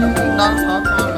난 사탕.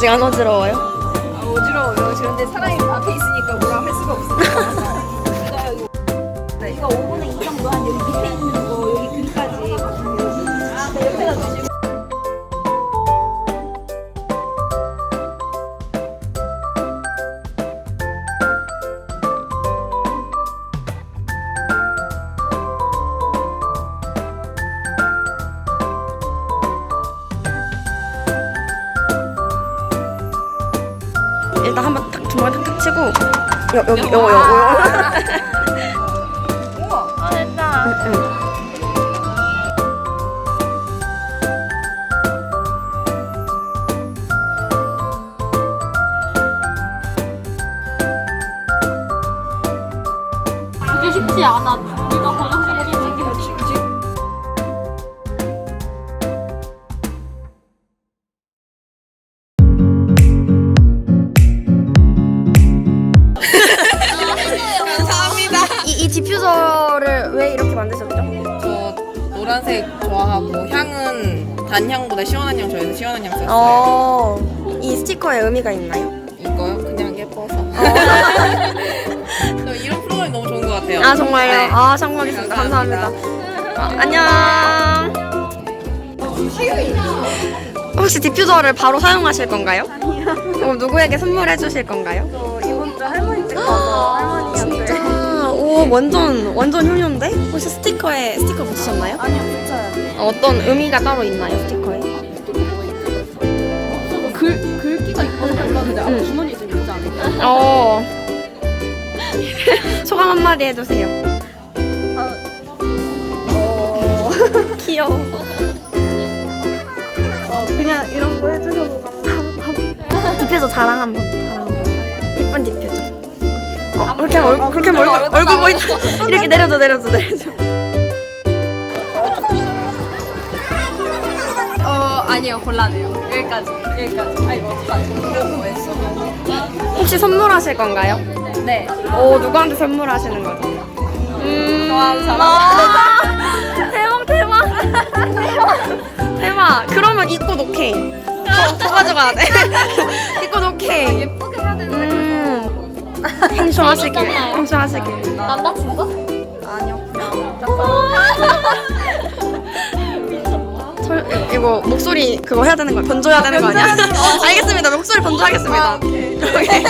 아직 안 어지러워요? 어지러워요. 그런데 사람이 일단 한번 탁 주먹을 탁탁 치고 여, 여기 요거 요거 우와. 응, 응. 그게 쉽지 않아. 우리가 노란색 좋아하고 향은 단향보다 시원한 향 좋아해서 시원한 향 썼어요. 어, 이 스티커에 의미가 있나요? 이거요? 그냥 예뻐서. 저 이런 프로그램 너무 좋은 것 같아요. 아 정말요? 네. 아 참고하겠습니다. 감사합니다. 아, 안녕. 혹시 디퓨저를 바로 사용하실 건가요? 아니요. 그럼 누구에게 선물해 주실 건가요? 이번 주 할머니 댁 가서 오 완전 완전 효녀인데? 혹시 스티커에 스티커 붙이셨나요? 아니요, 붙여요. 어, 어떤 의미가 따로 있나요 스티커에? 글 글귀가 있거나 몰랐는데 아마 주머니에 좀 있지 않을까? 어. 소감 한마디 해주세요. 어, 귀여워. 어, 그냥 이런 거 해주셔서 감사합니다. 디퓨저 자랑 한번. 자랑 한번. 예쁜 디퓨저. 어, 그렇게 하면 얼굴 그렇게 하면 얼굴 얼굴 보인다. 이렇게 내려줘 내려줘 내려줘. 어, 아니요, 곤란해요. 여기까지, 여기까지. 아니, 어떡하지? 이거 뭐 했어? 혹시 선물하실 건가요? 네. 오 누구한테 선물하시는 거죠? 음. 좋아하는 사람. 아, 대박 대박. 대박. 그러면 입고 오케이. 더, 더 가져가야 돼. 입고 오케이. 예쁘게 해야 되는데. 음. 행쇼하시길. 행쇼하시길. 남자친구? 아니요. 설, 이거 목소리 그거 해야 되는 거 변조해야 되는 거 아니야? 알겠습니다. 목소리 변조하겠습니다. 오케이.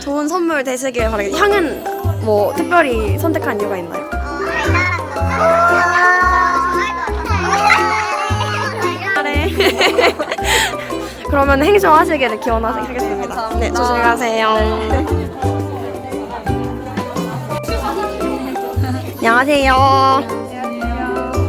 좋은 선물 되시길 바라겠습니다. 향은 뭐 특별히 선택한 이유가 있나요? 그래. 그러면 행쇼하시기를 기원하겠습니다. 네, 조심히 가세요. 안녕하세요.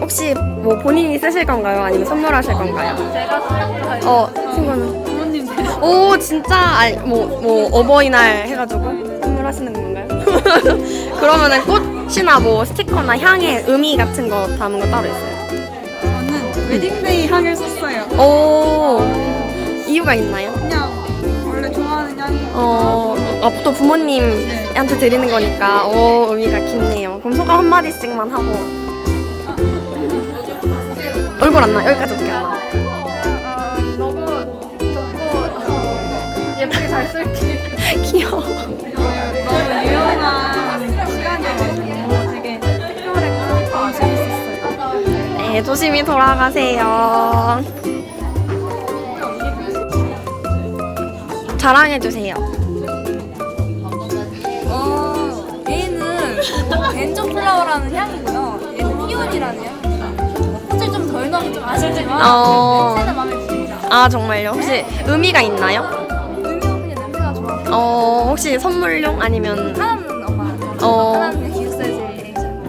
혹시 뭐 본인이 쓰실 건가요? 아니면 선물하실 건가요? 제가 어, 친구는? 부모님 오, 진짜? 아니, 뭐, 뭐, 어버이날 해가지고 선물하시는 건가요? 그러면은 꽃이나 뭐 스티커나 향의 의미 같은 거 담은 거 따로 있어요? 저는 웨딩데이 향을 썼어요. 오, 이유가 있나요? 그냥 원래 좋아하는 향이 어, 아, 또 부모님한테 드리는 거니까, 오, 의미가 깊네요. 그럼 소감 한마디씩만 하고. 얼굴 안 나, 여기까지 올게요. 어, 너무 잘 쓸게. 귀여워. 너무 유용한 시간이어가지고 되게 특별했고 너무 재밌었어요. 네, 조심히 돌아가세요. 자랑해주세요. 어, 얘는 엔저 플라워라는 향이고요. 얘는 피온이라는 향입니다. 꽃을 좀 덜 넣으면 좀 아쉽지만 어. 냄새는 마음에 듭니다. 아, 정말요? 혹시 의미가 있나요? 의미가 그냥 냄새가 좋아. 어, 혹시 선물용 아니면, 하나는 엄마, 어. 하나는 기숙사에서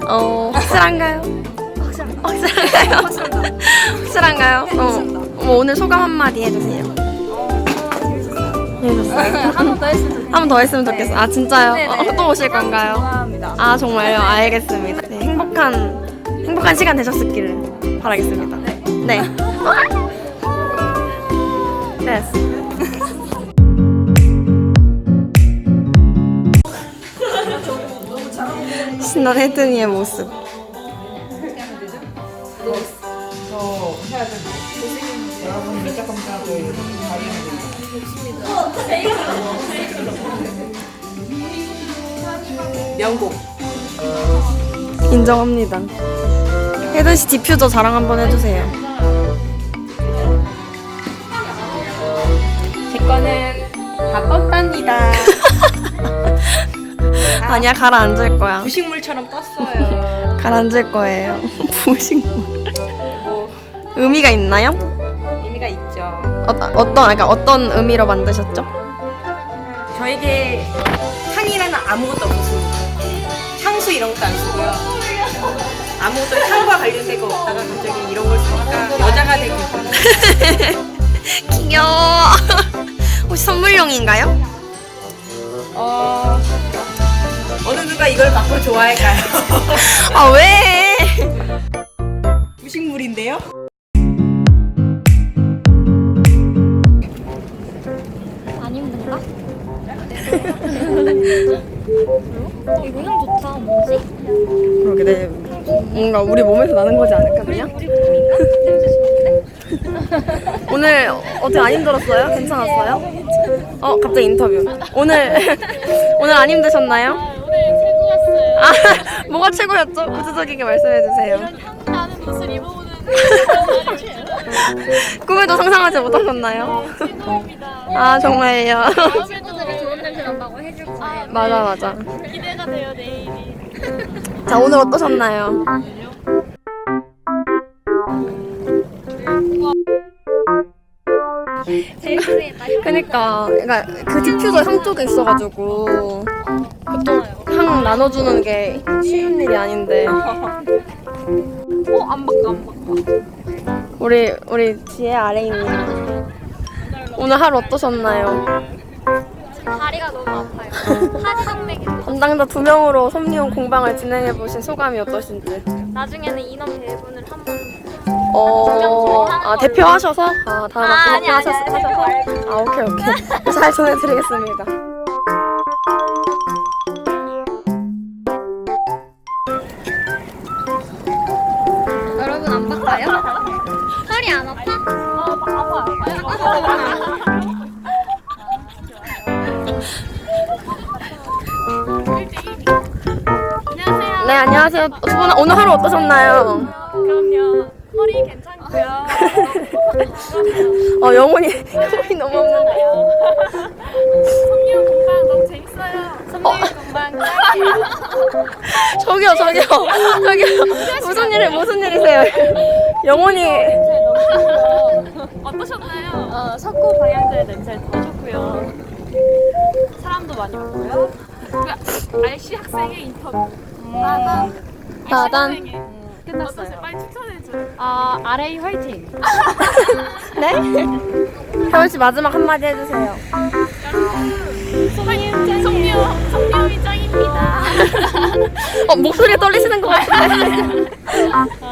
어, 확실한가요? 확실합니다. 확실한가요? 확실합니다. 확실한가요? 네, 어. 뭐 오늘 소감 한마디 해주세요. 재밌었어요? 한번더 했으면 좋겠어요. 한 번 더 했으면 좋겠어요. 아, 진짜요? 네, 네. 어, 또 오실 건가요? 좋아합니다. 아 정말요? 알겠습니다. 네, 행복한 행복한 시간 되셨기를 바라겠습니다. 네. 네. 신난 혜든이의 모습. 명곡. 인정합니다. 혜든 씨 디퓨저 자랑 한번 해주세요. 제 거는 다 떴답니다. 아니야 가라앉을 거야. 부식물처럼 떴어요. 가라앉을 거예요. 부식물. 뭐 의미가 있나요? 의미가 있죠. 어, 어떤 그러니까 어떤 의미로 만드셨죠? 저에게 향이라는 아무것도 없습니다. 향수 이런 것도 안 쓰고요. 아무것도 향과 관련된 거 없다가 갑자기 이런 걸 쓰니까 여자가 되고 귀여워. 혹시 선물용인가요? 어 어느 누가 이걸 받고 좋아할까요? 아 왜? 부식물인데요? 안 힘든가? 어, 향 좋다. 뭐지? 그러게 네. 뭔가 우리 몸에서 나는 거지 않을까 그냥? 우리 몸인가? 오늘 어떻게 안 힘들었어요? 괜찮았어요? 어 갑자기 인터뷰. 오늘 오늘 안 힘드셨나요? 오늘 최고였어요. 아 뭐가 최고였죠? 구체적이게 말씀해 주세요. 향 나는 옷을 입어보는 날이 최고. 꿈에도 상상하지 못하셨나요? 최고입니다. 아 정말요. 냄새 거예요. 맞아 맞아. 기대가 돼요 내일이. 자 오늘 어떠셨나요? 그니까 그러니까 그 디퓨저 향 쪽에 있어가지고 그또향 나눠주는 게 쉬운 일이 아닌데 어안 바꿔 안 바꿔. 우리 우리 지혜 아래이님 오늘 하루 어떠셨나요? 다리가 너무 아파요. 하지동맥이. 담당자 두 명으로 섭리온 공방을 진행해 보신 소감이 어떠신지? 나중에는 인원 배분을 한번. 어, 아 대표하셔서 아 다음 아, 아니, 아니, 대표하셔서 아니, 하셔서 아 오케이 오케이 잘 전해드리겠습니다. 두 분 오늘 하루 어떠셨나요? 그럼요. 허리 괜찮고요. 어 영혼이 영혼이 너무 없는데. 성리호 공방 너무 재밌어요. 성리호 공방 저기요 저기요 저기요 무슨 일이 무슨 일이세요? 영혼이 어떠셨나요? 어, 석고 방향제 냄새 더 좋고요. 사람도 많이 오고요. 그 RC 학생의 인터뷰. 나 는 나단 끝났어요. 빨리 추천해줘. 아 RA 화이팅. 네? 혜원 씨 마지막 한마디 해주세요. 성님 성미호 성미호이 짱입니다. 어 목소리 떨리시는 것 같은데.